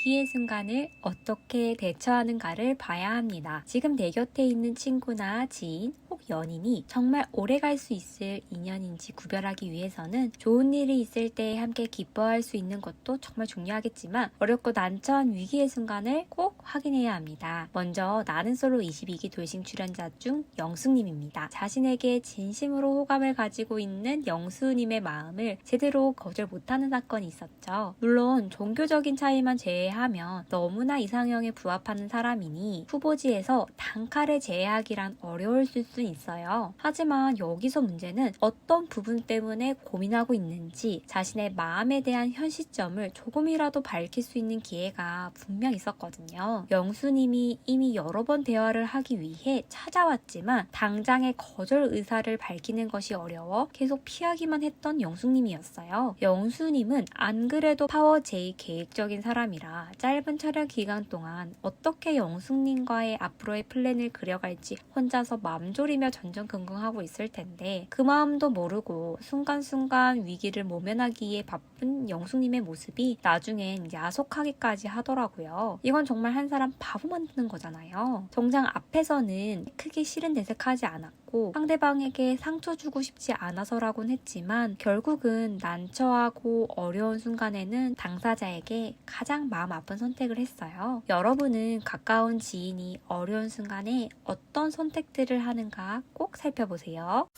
위기의 순간을 어떻게 대처하는가를 봐야 합니다. 지금 내 곁에 있는 친구나 지인 혹 연인이 정말 오래 갈 수 있을 인연인지 구별하기 위해서는 좋은 일이 있을 때 함께 기뻐할 수 있는 것도 정말 중요하겠지만 어렵고 난처한 위기의 순간을 꼭 확인해야 합니다. 먼저 나는 솔로 22기 돌싱 출연자 중 영수님입니다. 자신에게 진심으로 호감을 가지고 있는 영수님의 마음을 제대로 거절 못하는 사건이 있었죠. 물론 종교적인 차이만 제외하면 너무나 이상형에 부합하는 사람이니 후보지에서 단칼에 제외하기란 어려울 수 있 어요. 하지만 여기서 문제는 어떤 부분 때문에 고민하고 있는지 자신의 마음에 대한 현 시점을 조금이라도 밝힐 수 있는 기회가 분명 있었거든요. 영수님이 이미 여러 번 대화를 하기 위해 찾아왔지만 당장의 거절 의사를 밝히는 것이 어려워 계속 피하기만 했던 영수님이었어요. 영수님은 안 그래도 파워 J 계획적인 사람이라 짧은 촬영 기간 동안 어떻게 영숙님과의 앞으로의 플랜을 그려갈지 혼자서 맘졸 이며 전전긍긍하고 있을 텐데 그 마음도 모르고 순간순간 위기를 모면하기에 바쁜 영숙님의 모습이 나중엔 야속하기까지 하더라고요. 이건 정말 한 사람 바보 만드는 거잖아요. 정작 앞에서는 크게 싫은 내색하지 않았 고 상대방에게 상처 주고 싶지 않아서라곤 했지만 결국은 난처하고 어려운 순간에는 당사자에게 가장 마음 아픈 선택을 했어요. 여러분은 가까운 지인이 어려운 순간에 어떤 선택들을 하는가 꼭 살펴보세요.